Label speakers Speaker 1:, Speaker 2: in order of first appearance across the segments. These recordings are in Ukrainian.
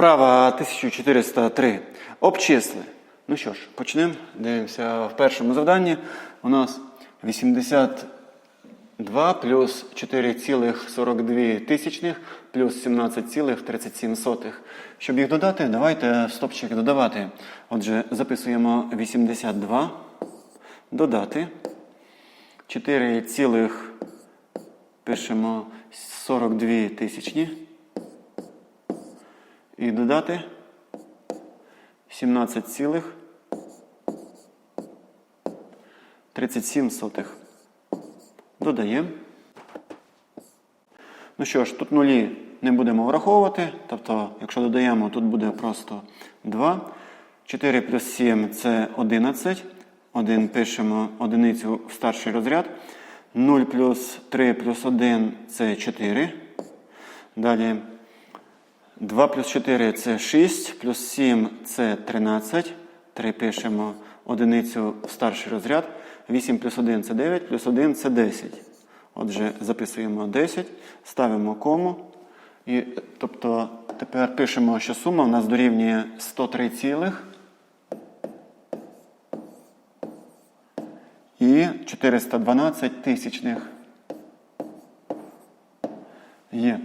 Speaker 1: Вправа 1403. Обчисли. Ну що ж, почнемо. Дивимося в першому завданні. У нас 82 плюс 4,42 тисячних плюс 17,37. Щоб їх додати, давайте стопчик додавати. Отже, записуємо 82. Додати. 4, пишемо 42 тисячні. І додати 17 цілих 37 сотих. Додаємо. Ну що ж, тут нулі не будемо враховувати. Тобто, якщо додаємо, тут буде просто 2. 4 плюс 7 це 11. 1 пишемо одиницю в старший розряд. 0 плюс 3 плюс 1 це 4. Далі 2 плюс 4 це 6, плюс 7 це 13. 3 пишемо одиницю в старший розряд. 8 плюс 1 це 9, плюс 1 це 10. Отже, записуємо 10, ставимо кому. І, тобто тепер пишемо, що сума у нас дорівнює 103 цілих і 412 тисячних. Є.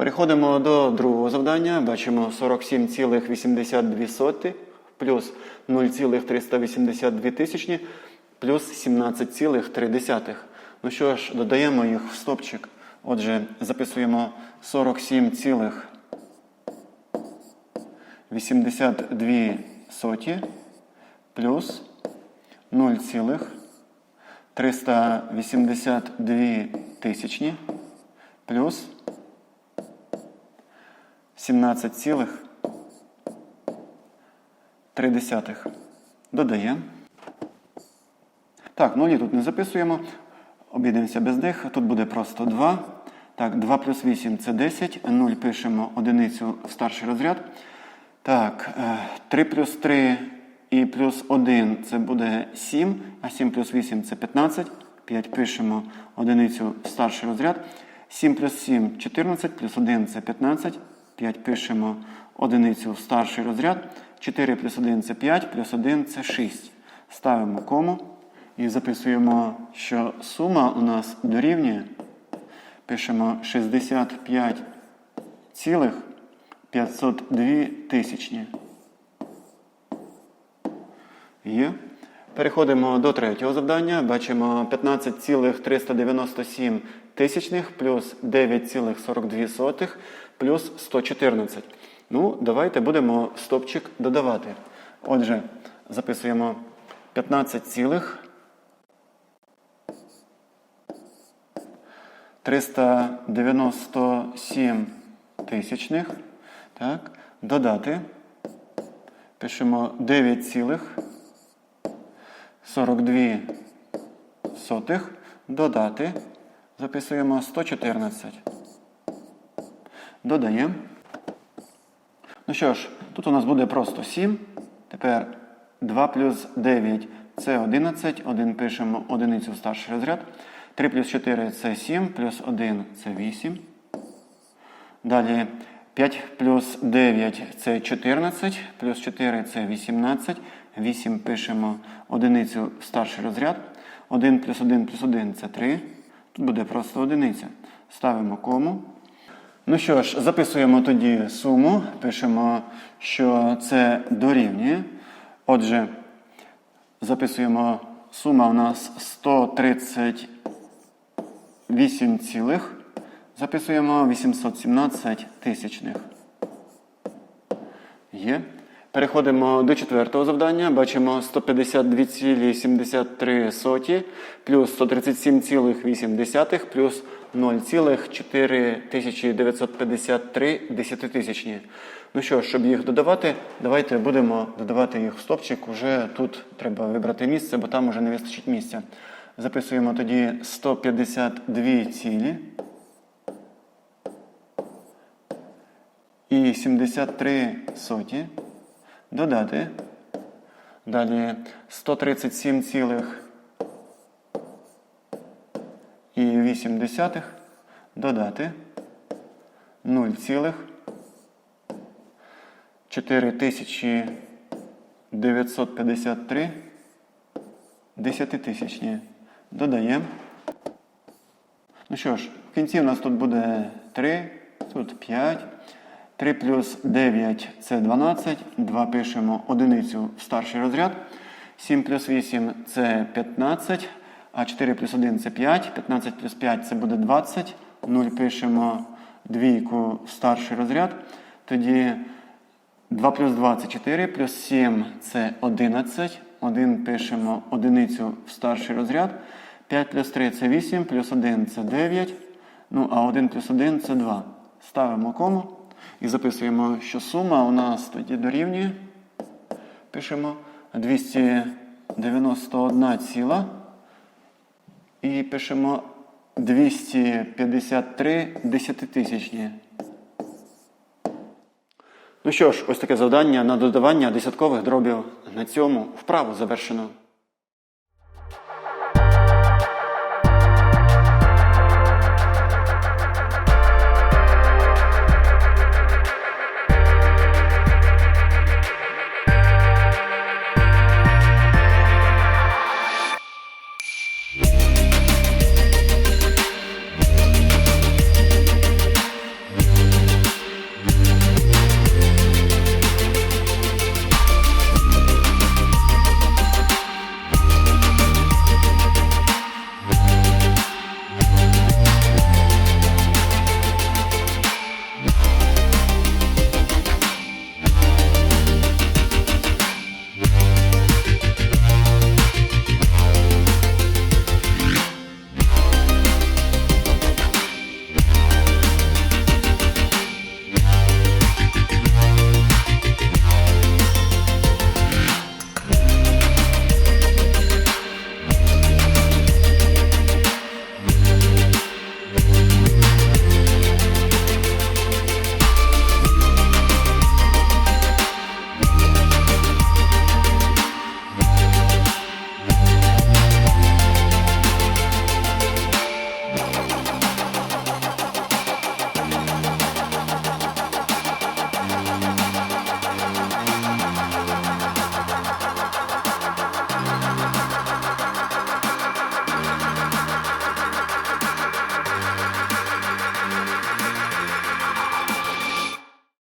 Speaker 1: Переходимо до другого завдання. Бачимо 47,82 плюс 0,382 тисячні плюс 17,3. Ну що ж, додаємо їх в стопчик. Отже, записуємо 47,82 соті плюс 0,382 тисячні плюс 17,3. Додаємо. Так, нулі тут не записуємо. Обійдемося без них. Тут буде просто 2. Так, 2 плюс 8 це 10. 0 пишемо одиницю в старший розряд. Так, 3 плюс 3 і плюс 1 це буде 7, а 7 плюс 8 це 15. 5 пишемо одиницю в старший розряд. 7 плюс 7 14, плюс 1 це 15. 5 пишемо одиницю в старший розряд. 4 плюс 1 це 5, плюс 1 це 6. Ставимо кому і записуємо, що сума у нас дорівнює. Пишемо 65 цілих 502 тисячні. Є. Переходимо до третього завдання. Бачимо 15,397 тисячних плюс 9,42 плюс 114. Ну, давайте будемо стопчик додавати. Отже, записуємо 15 397 тисячних. Так, додати. Пишемо 9 цілих 42 сотих. Додати. Записуємо 114. Додаємо. Ну що ж, тут у нас буде просто 7. Тепер 2 плюс 9 це 11. 1 пишемо одиницю в старший розряд. 3 плюс 4 це 7, плюс 1 це 8. Далі 5 плюс 9 це 14, плюс 4 це 18. 8 пишемо одиницю в старший розряд. 1 плюс 1 плюс 1 це 3. Тут буде просто одиниця. Ставимо кому. Ну що ж, записуємо тоді суму. Пишемо, що це дорівнює. Отже, записуємо сума у нас 138 цілих. Записуємо 817 тисячних. Є. Переходимо до четвертого завдання. Бачимо 152,73 плюс 137,8 плюс 0,4953 десятитисячні. Ну що, щоб їх додавати, давайте будемо додавати їх в стопчик. Уже тут треба вибрати місце, бо там уже не вистачить місця. Записуємо тоді 152 цілі. І 73 соті. Додати. Далі 137 цілих і 8 десятих. Додати. 0 цілих 4953 десятитисячні. Додаємо. Ну що ж, в кінці у нас тут буде 3, тут 5. 3 плюс 9 це 12. 2 пишемо одиницю в старший розряд. 7 плюс 8 це 15. А 4 плюс 1 це 5. 15 плюс 5 це буде 20. 0 пишемо двійку в старший розряд. Тоді 2 плюс 2 це 4, плюс 7 це 11. 1 пишемо одиницю в старший розряд. 5 плюс 3 це 8, плюс 1 це 9. Ну, а 1 плюс 1 це 2. Ставимо кому і записуємо, що сума у нас тоді дорівнює. Пишемо 291 ціла. І пишемо 253 десятитисячні. Ну що ж, ось таке завдання на додавання десяткових дробів на цьому вправу завершено.